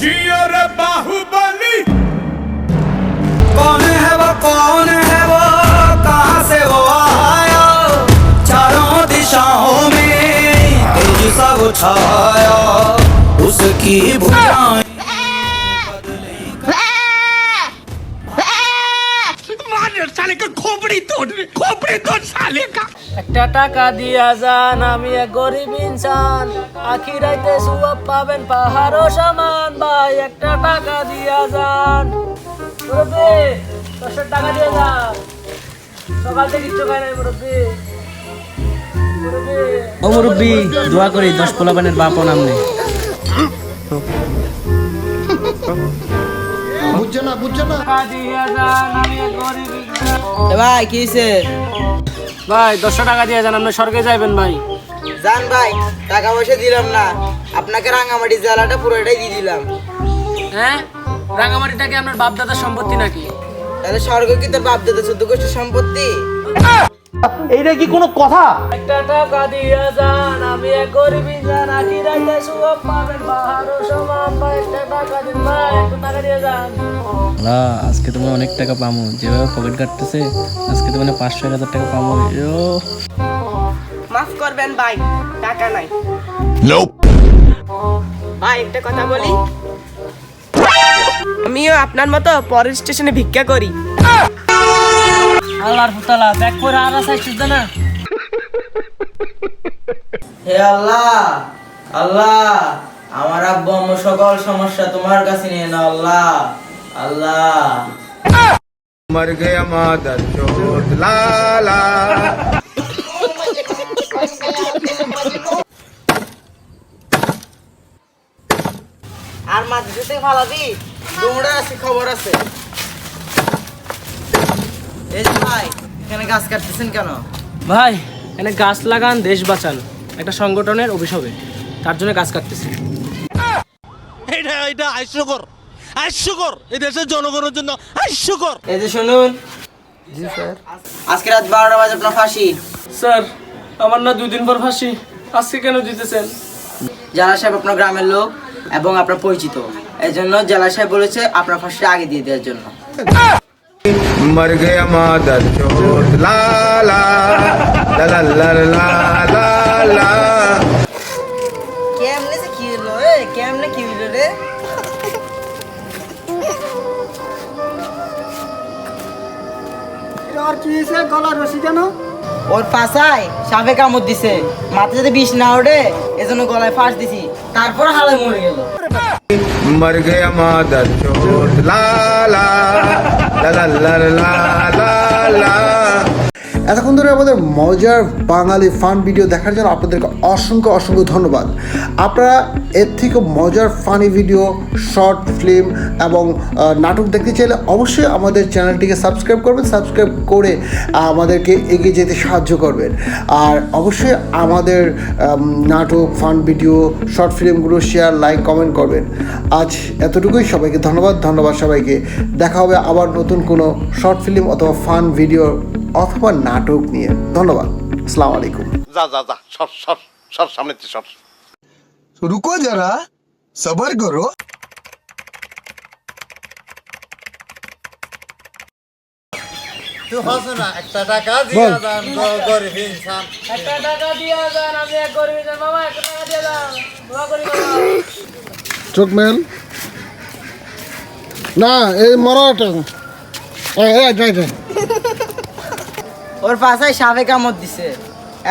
जियो रे बाहुबली। कौन है वो, कौन है वो, कहाँ से वो आया? चारों दिशाओं में तेज सा वो छाया उसकी भुजाओं একটা টাকা দিয়া যান আমি এক গরিব ইনসান। আখিরাইতে সুয়াব পাবেন পাহাড়ও সমান। ভাই একটা টাকা দিয়া যান। মুরব্বি দশের টাকা দিয়ে যান। সকাল থেকে কিচ্ছু খাই নাই মুরব্বি। মুরব্বি ও মুরব্বী দোয়া করি দশ পোলাবানের বাপ ও নামনে যান আমি এক গরিব ইনসান ভাই কি ভাই দশটা টাকা দিয়ে যান আপনি স্বর্গে যাইবেন ভাই। জান ভাই টাকা পয়সা দিলাম না। আপনাকে রাঙামাটি জেলাটা পুরোটাই দিয়ে দিলাম। হ্যাঁ? রাঙামাটিটা কি আপনার বাপ দাদার সম্পত্তি নাকি? তাহলে স্বর্গ কি তোর বাপ দাদা চোদ্দ গোষ্ঠীর সম্পত্তি? এইটা কি কোনো কথা? একটা টাকা দিয়া যান আমি এক গরিব ইনসান আখিরাইতে সুয়াব পাবেন পাহাড়ও সমান। না আজকে তুমি অনেক টাকা পামো। যেভাবে পকেট কাটতেছে আজকে তো মানে পাঁচশো এক হাজার টাকা পামো। মাফ করবেন ভাই টাকা নাই। ভাই একটা কথা বলি। আমিও আপনার মতো পরের স্টেশনে ভিক্ষা করি। আল্লাহর ফুতালা ব্যাক করে আর আসাইছিস না। হে আল্লাহ আল্লাহ। আমার আব্বু আম্মু সকল সমস্যা তোমার কাছে নিয়ে নাও আল্লাহ। আল্লাহ। মর গয়া মাদার চোর লালা আর মাদ্রাসাতে ভালো দি? তোমরা আছে খবর আছে। এই ভাই এখানে গাছ কাটতেছেন কেন? ভাই এখানে গাছ লাগান দেশ বাঁচান। একটা সংগঠনের অভিশাপে তার জন্য গাছ কাটতেছি। এটা জনগণের জন্য এই যে শুনুন। জি স্যার। আজকে রাত বারোটা বাজে আপনার ফাঁসি। স্যার আমার না পর ফাঁসি। আজকে কেন দিতেছেন জেলা সাহেব আপনার গ্রামের লোক এবং আপনার পরিচিত। এই জন্য জেলা সাহেব বলেছে আপনার ফাঁসি আগে দিয়ে দেওয়ার জন্য। মর গে মাদার চোট লা লা লা লা লা লা। আর কি হয়েছে? রশি কেন ওর ফাঁসায় সাপে কামড় দিছে। মাথা যদি বিষ না ওঠে এজন্য গলায় ফাঁস দিছি। তারপর হালে মরে গেল। মর গয়া মাদার চোট লা লা লা লা লা লা লা। এতক্ষণ ধরে আমাদের মজার বাঙালি ফান ভিডিও দেখার জন্য আপনাদেরকে অসংখ্য অসংখ্য ধন্যবাদ। আপনারা এর থেকে মজার ফানি ভিডিও শর্ট ফিল্ম এবং নাটক দেখতে চাইলে অবশ্যই আমাদের চ্যানেলটিকে সাবস্ক্রাইব করবেন সাবস্ক্রাইব করে আমাদেরকে এগিয়ে যেতে সাহায্য করবেন। আর অবশ্যই আমাদের নাটক ফান ভিডিও শর্ট ফিল্মগুলো শেয়ার লাইক কমেন্ট করবেন। আজ এতটুকুই, সবাইকে ধন্যবাদ ধন্যবাদ সবাইকে। দেখা হবে আবার নতুন কোনো শর্ট ফিল্ম অথবা ফান ভিডিও অথবা নাটক নিয়ে। ধন্যবাদ। আসসালামু আলাইকুম। যা যা যা সর সর সর সামনে সর। রুকো যারা সবার করো। তুই হাসো না একটা টাকা একটা টাকা দিয়া এই মরাটা। ওর পাশায় সাপে কামড় দিছে।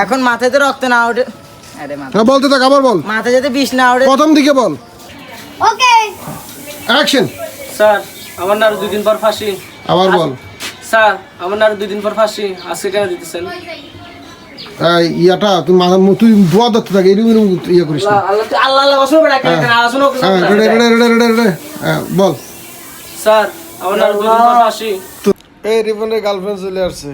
এখন মাথাতে রক্ত না ওঠে আরে মাথা হ্যাঁ বলতে থাক আবার বল। মাথা যাতে বিষ না ওঠে প্রথম দিকে বল। ওকে অ্যাকশন স্যার আমার না আরও দুই দিন পর ফাঁসি। আবার বল। স্যার আমার না আরও দুই দিন পর ফাঁসি। আজকে কেন দিতেছেন? ইয়াটা তুই মাথা তুই দোয়া ধরতে থাক এরকম এরকম ইয়ে করিস আল্লাহ আল্লাহ শুনো হ্যাঁ। হ্যাঁ বল। স্যার আমার না দুই দিন পর ফাঁসি। এই রিপনের গার্লফ্রেন্ড চলে আসছে।